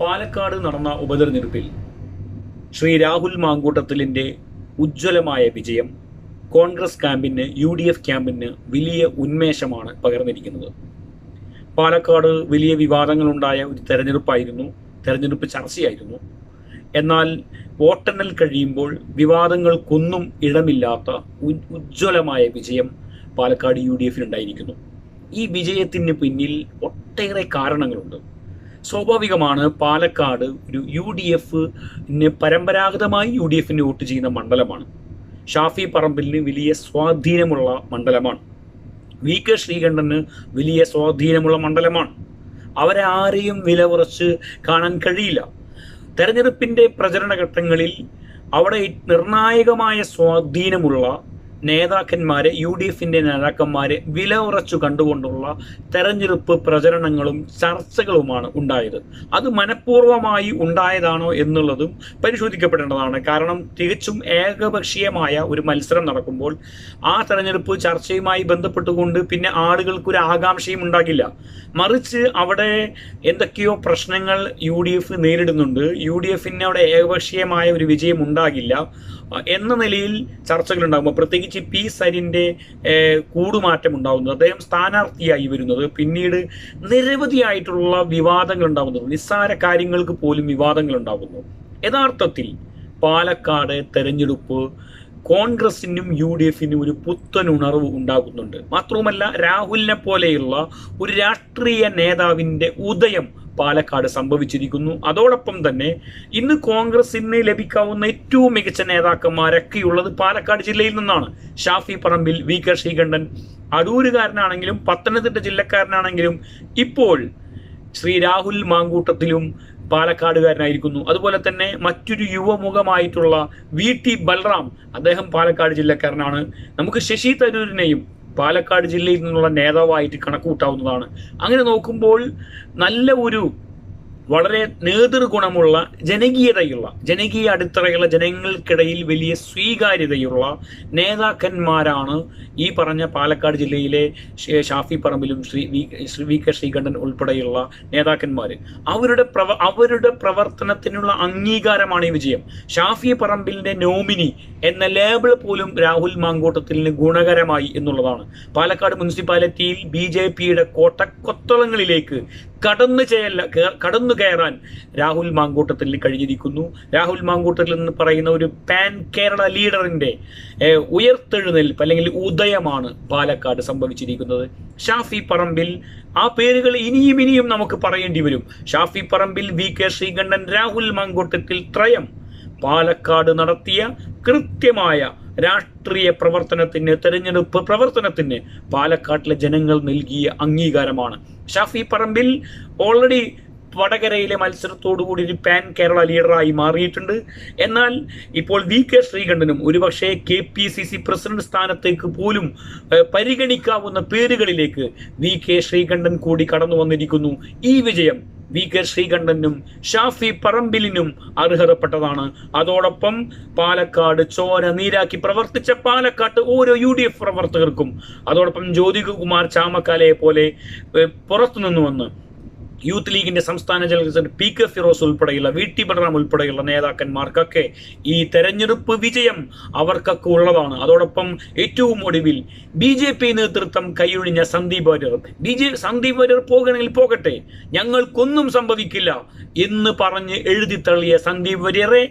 പാലക്കാട് നടന്ന ഉപതെരഞ്ഞെടുപ്പിൽ ശ്രീ രാഹുൽ മാങ്കൂട്ടത്തിലിന്റെ ഉജ്ജ്വലമായ വിജയം കോൺഗ്രസ് ക്യാമ്പിന് യു ഡി എഫ് ക്യാമ്പിന് വലിയ ഉന്മേഷമാണ് പകർന്നിരിക്കുന്നത്. പാലക്കാട് വലിയ വിവാദങ്ങളുണ്ടായ ഒരു തെരഞ്ഞെടുപ്പായിരുന്നു തെരഞ്ഞെടുപ്പ് ചർച്ചയായിരുന്നു. എന്നാൽ വോട്ടെണ്ണൽ കഴിയുമ്പോൾ വിവാദങ്ങൾക്കൊന്നും ഇടമില്ലാത്ത ഉജ്ജ്വലമായ വിജയം പാലക്കാട് യു ഡി എഫിനുണ്ടായിരിക്കുന്നു ഈ വിജയത്തിന് പിന്നിൽ ഒട്ടേറെ കാരണങ്ങളുണ്ട്. സ്വാഭാവികമാണ്. പാലക്കാട് ഒരു യു ഡി എഫിന് പരമ്പരാഗതമായി യു ഡി എഫിന് വോട്ട് ചെയ്യുന്ന മണ്ഡലമാണ്. ഷാഫി പറമ്പിലിന് വലിയ സ്വാധീനമുള്ള മണ്ഡലമാണ്. വി കെ ശ്രീകണ്ഠന് വലിയ സ്വാധീനമുള്ള മണ്ഡലമാണ്. അവരെ ആരെയും വില കുറച്ച് കാണാൻ കഴിയില്ല. തെരഞ്ഞെടുപ്പിന്റെ പ്രചരണ ഘട്ടങ്ങളിൽ അവിടെ നിർണായകമായ സ്വാധീനമുള്ള നേതാക്കന്മാരെ യു ഡി എഫിന്റെ നേതാക്കന്മാരെ വില ഉറച്ചു കണ്ടുകൊണ്ടുള്ള തെരഞ്ഞെടുപ്പ് പ്രചരണങ്ങളും ചർച്ചകളുമാണ് ഉണ്ടായത്. അത് മനഃപൂർവമായി ഉണ്ടായതാണോ എന്നുള്ളതും പരിശോധിക്കപ്പെടേണ്ടതാണ്. കാരണം തികച്ചും ഏകപക്ഷീയമായ ഒരു മത്സരം നടക്കുമ്പോൾ ആ തെരഞ്ഞെടുപ്പ് ചർച്ചയുമായി ബന്ധപ്പെട്ടുകൊണ്ട് പിന്നെ ആളുകൾക്ക് ഒരു ആകാംക്ഷയും ഉണ്ടാകില്ല. മറിച്ച് അവിടെ എന്തൊക്കെയോ പ്രശ്നങ്ങൾ യു ഡി എഫ് നേരിടുന്നുണ്ട്. യു ഡി എഫിന് അവിടെ ഏകപക്ഷീയമായ ഒരു വിജയം ഉണ്ടാകില്ല. എന്ന നിലയിൽ ചർച്ചകൾ ഉണ്ടാകുമ്പോൾ പ്രത്യേകിച്ച് പി സരിന്റെ കൂടുമാറ്റം ഉണ്ടാകുന്നത് അദ്ദേഹം സ്ഥാനാർത്ഥിയായി വരുന്നത് പിന്നീട് നിരവധിയായിട്ടുള്ള വിവാദങ്ങൾ ഉണ്ടാകുന്നത് നിസ്സാര കാര്യങ്ങൾക്ക് പോലും വിവാദങ്ങൾ ഉണ്ടാകുന്നു യഥാർത്ഥത്തിൽ പാലക്കാട് തെരഞ്ഞെടുപ്പ് കോൺഗ്രസിനും യു ഡി എഫിനും ഒരു പുത്തൻ ഉണർവ് ഉണ്ടാകുന്നുണ്ട്. മാത്രവുമല്ല രാഹുലിനെ പോലെയുള്ള ഒരു രാഷ്ട്രീയ നേതാവിന്റെ ഉദയം പാലക്കാട് സംഭവിച്ചിരിക്കുന്നു. അതോടൊപ്പം തന്നെ ഇന്ന് കോൺഗ്രസിന് ലഭിക്കാവുന്ന ഏറ്റവും മികച്ച നേതാക്കന്മാരൊക്കെയുള്ളത് പാലക്കാട് ജില്ലയിൽ നിന്നാണ്. ഷാഫി പറമ്പിൽ വി കെ ശ്രീകണ്ഠൻ അടൂരുകാരനാണെങ്കിലും പത്തനംതിട്ട ജില്ലക്കാരനാണെങ്കിലും ഇപ്പോൾ ശ്രീ രാഹുൽ മാങ്കൂട്ടത്തിലും പാലക്കാടുകാരനായിരിക്കുന്നു. അതുപോലെ തന്നെ മറ്റൊരു യുവമുഖമായിട്ടുള്ള വി ടി ബൽറാം അദ്ദേഹം പാലക്കാട് ജില്ലക്കാരനാണ്. നമുക്ക് ശശി തരൂരിനെയും പാലക്കാട് ജില്ലയിൽ നിന്നുള്ള നേതാവായിട്ട് കണക്കുകൂട്ടാവുന്നതാണ്. അങ്ങനെ നോക്കുമ്പോൾ നല്ല ഒരു വളരെ നേതൃഗുണമുള്ള ജനകീയതയുള്ള ജനകീയ അടിത്തറയുള്ള ജനങ്ങൾക്കിടയിൽ വലിയ സ്വീകാര്യതയുള്ള നേതാക്കന്മാരാണ് ഈ പറഞ്ഞ പാലക്കാട് ജില്ലയിലെ ഷാഫി പറമ്പിലും Shri V Shri V K Sreekandan ഉൾപ്പെടെയുള്ള നേതാക്കന്മാർ അവരുടെ പ്രവ അവരുടെ പ്രവർത്തനത്തിനുള്ള അംഗീകാരമാണ് ഈ വിജയം. ഷാഫി പറമ്പിലിന്റെ നോമിനി എന്ന ലേബിൾ പോലും രാഹുൽ മാങ്കോട്ടത്തിന് ഗുണകരമായി എന്നുള്ളതാണ്. പാലക്കാട് മുനിസിപ്പാലിറ്റിയിൽ ബി ജെ പിയുടെ കോട്ടക്കൊത്തളങ്ങളിലേക്ക് കടന്നു ചെയ്യല്ല കടന്നു കയറാൻ രാഹുൽ മാങ്കൂട്ടത്തിൽ കഴിഞ്ഞിരിക്കുന്നു. രാഹുൽ മാങ്കൂട്ടത്തിൽ എന്ന് പറയുന്ന ഒരു പാൻ കേരള ലീഡറിന്റെ ഉയർത്തെഴുന്നേൽപ്പ് അല്ലെങ്കിൽ ഉദയമാണ് പാലക്കാട് സംഭവിച്ചിരിക്കുന്നത്. ഷാഫി പറമ്പിൽ ആ പേരുകൾ ഇനിയും ഇനിയും നമുക്ക് പറയേണ്ടി വരും. ഷാഫി പറമ്പിൽ വി കെ ശ്രീകണ്ഠൻ രാഹുൽ മാങ്കൂട്ടത്തിൽ ത്രയം പാലക്കാട് നടത്തിയ കൃത്യമായ രാഷ്ട്രീയ പ്രവർത്തനത്തിന് തെരഞ്ഞെടുപ്പ് പ്രവർത്തനത്തിന് പാലക്കാട്ടിലെ ജനങ്ങൾ നൽകിയ അംഗീകാരമാണ്. ഷാഫി പറമ്പിൽ ഓൾറെഡി വടകരയിലെ മത്സരത്തോടുകൂടി ഒരു പാൻ കേരള ലീഡറായി മാറിയിട്ടുണ്ട്. എന്നാൽ ഇപ്പോൾ വി കെ ശ്രീകണ്ഠനും ഒരുപക്ഷെ K P C C president സ്ഥാനത്തേക്ക് പോലും പരിഗണിക്കാവുന്ന പേരുകളിലേക്ക് വി കെ ശ്രീകണ്ഠൻ കൂടി കടന്നു വന്നിരിക്കുന്നു ഈ വിജയം വി കെ ശ്രീകണ്ഠനും ഷാഫി പറമ്പിലിനും അർഹതപ്പെട്ടതാണ്. അതോടൊപ്പം പാലക്കാട് ചോര നീരാക്കി പ്രവർത്തിച്ച പാലക്കാട്ട് ഓരോ യു ഡി എഫ് പ്രവർത്തകർക്കും. അതോടൊപ്പം ജ്യോതികുമാർ ചാമക്കാലയെ പോലെ പുറത്തുനിന്ന് വന്ന് യൂത്ത് ലീഗിന്റെ സംസ്ഥാന general secretary P K Firos ഉൾപ്പെടെയുള്ള വി ടി ബലറാം ഉൾപ്പെടെയുള്ള നേതാക്കന്മാർക്കൊക്കെ ഈ തെരഞ്ഞെടുപ്പ് വിജയം അവർക്കൊക്കെ ഉള്ളതാണ്. അതോടൊപ്പം ഏറ്റവും ഒടുവിൽ ബി ജെ പി നേതൃത്വം കൈയൊഴിഞ്ഞ സന്ദീപ് വാര്യർ. ബി ജെ സന്ദീപ് വാര്യർ പോകണമെങ്കിൽ പോകട്ടെ. ഞങ്ങൾക്കൊന്നും സംഭവിക്കില്ല എന്ന് പറഞ്ഞ് എഴുതി തള്ളിയ സന്ദീപ് വാര്യരെ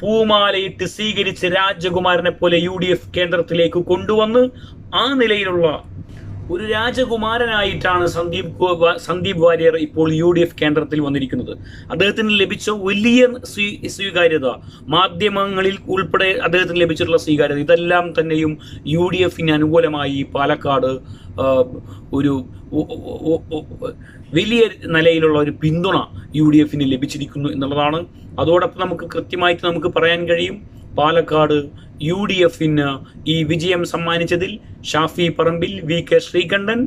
പൂമാലയിട്ട് സ്വീകരിച്ച് രാജകുമാരനെ പോലെ യു ഡി എഫ് കേന്ദ്രത്തിലേക്ക് കൊണ്ടുവന്ന് ആ നിലയിലുള്ള ഒരു രാജകുമാരനായിട്ടാണ് സന്ദീപ് സന്ദീപ് വാര്യർ ഇപ്പോൾ യു ഡി എഫ് കേന്ദ്രത്തിൽ വന്നിരിക്കുന്നത്. അദ്ദേഹത്തിന് ലഭിച്ച വലിയ സ്വീ- സ്വീകാര്യത മാധ്യമങ്ങളിൽ ഉൾപ്പെടെ അദ്ദേഹത്തിന് ലഭിച്ചിട്ടുള്ള സ്വീകാര്യത ഇതെല്ലാം തന്നെയും യു ഡി എഫിന് അനുകൂലമായി പാലക്കാട് ഒരു വലിയ നിലയിലുള്ള ഒരു പിന്തുണ യു ഡി എഫിന് ലഭിച്ചിരിക്കുന്നു എന്നുള്ളതാണ്. അതോടൊപ്പം നമുക്ക് കൃത്യമായിട്ട് നമുക്ക് പറയാൻ കഴിയും പാലക്കാട് യു ഡി എഫിന് ഈ വിജയം സമ്മാനിച്ചതിൽ ഷാഫി പറമ്പിൽ വി കെ ശ്രീകണ്ഠൻ.